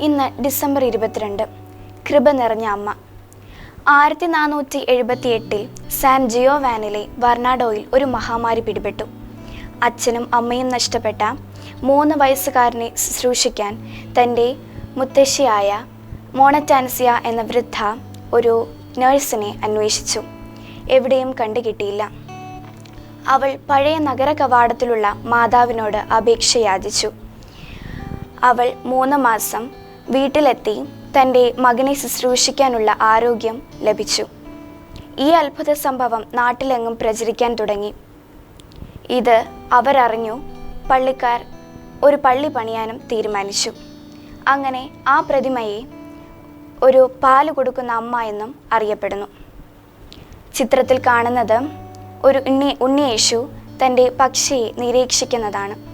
ഇന്ന് ഡിസംബർ ഇരുപത്തിരണ്ട്. കൃപ നിറഞ്ഞ അമ്മ. ആയിരത്തി നാനൂറ്റി എഴുപത്തി എട്ടിൽ സാൻ ജിയോ വാനിലെ വർണാഡോയിൽ ഒരു മഹാമാരി പിടിപെട്ടു. അച്ഛനും അമ്മയും നഷ്ടപ്പെട്ട മൂന്ന് വയസ്സുകാരനെ ശുശ്രൂഷിക്കാൻ തന്റെ മുത്തശ്ശിയായ മോണറ്റാൻസിയ എന്ന വൃദ്ധ ഒരു നഴ്സിനെ അന്വേഷിച്ചു. എവിടെയും കണ്ടുകിട്ടിയില്ല. അവൾ പഴയ നഗര കവാടത്തിലുള്ള മാതാവിനോട് അപേക്ഷ യാചിച്ചു അവൾ മൂന്ന് മാസം വീട്ടിലെത്തി തന്റെ മകനെ ശുശ്രൂഷിക്കാനുള്ള ആരോഗ്യം ലഭിച്ചു. ഈ അത്ഭുത സംഭവം നാട്ടിലെങ്ങും പ്രചരിക്കാൻ തുടങ്ങി. ഇത് അവരറിഞ്ഞു പള്ളിക്കാർ ഒരു പള്ളി പണിയാനും തീരുമാനിച്ചു. അങ്ങനെ ആ പ്രതിമയെ ഒരു പാൽ കൊടുക്കുന്ന അമ്മ എന്നും അറിയപ്പെടുന്നു. ചിത്രത്തിൽ കാണുന്നത് ഒരു ഉണ്ണി ഉണ്ണിയേശു തന്റെ പക്ഷിയെ നിരീക്ഷിക്കുന്നതാണ്.